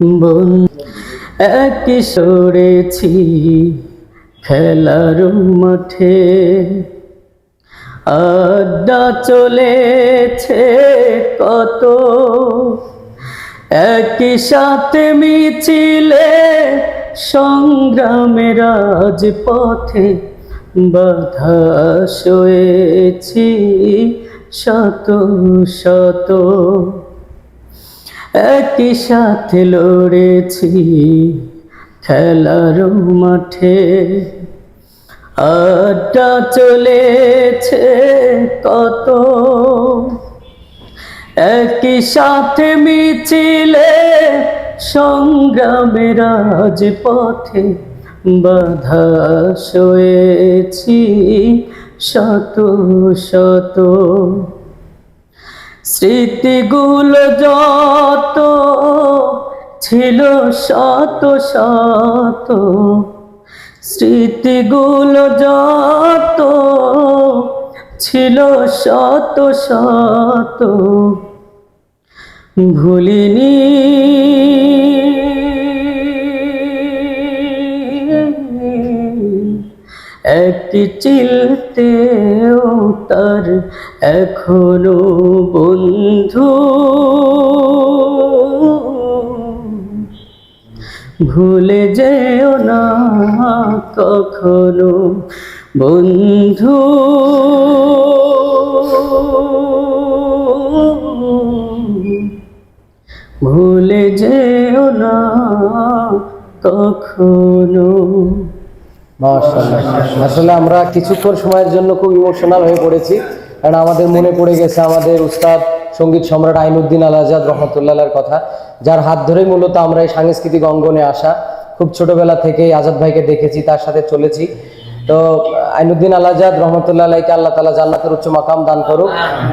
বন এক সরেছি খেলার মাঠে। আড্ডা চলেছে কত, একই সাথে মিছিলে সংগ্রামের রাজপথে বাধা সয়েছি শত শত। একই সাথে লড়েছি খেলার মাঠে। আড্ডা চলেছে কত। একই সাথে মিছিলে সংগ্রামের রাজপথে বাধা সয়েছি শত শত। স্মৃতিগুলো যত ছিল শত শত স্মৃতিগুলো যত ছিল শত শত ভুলিনি একটি চিলতেও তার এখনও বন্ধু ভুলে যেও না কখনো বন্ধু ভুলে যেও না কখনো। আসলে আমরা কিছুক্ষণ সময়ের জন্য খুব ইমোশনাল হয়ে পড়েছি। কারণ আমাদের মনে পড়ে গেছে আমাদের উস্তাদ সংগীত সম্রাট আইনুদ্দিন আল আজাদ রহমতুল্লাহর কথা, যার হাত ধরেই মূলত আমরা এই সাংস্কৃতিক অঙ্গনে আসা। খুব ছোটবেলা থেকে আজাদ ভাইকে দেখেছি, তার সাথে চলেছি। তো আইনুদ্দিন আল আজাদ রহমতুল্লাহ আল্লাহ তালা জান্নাতের উচ্চ মাকাম দান করুক।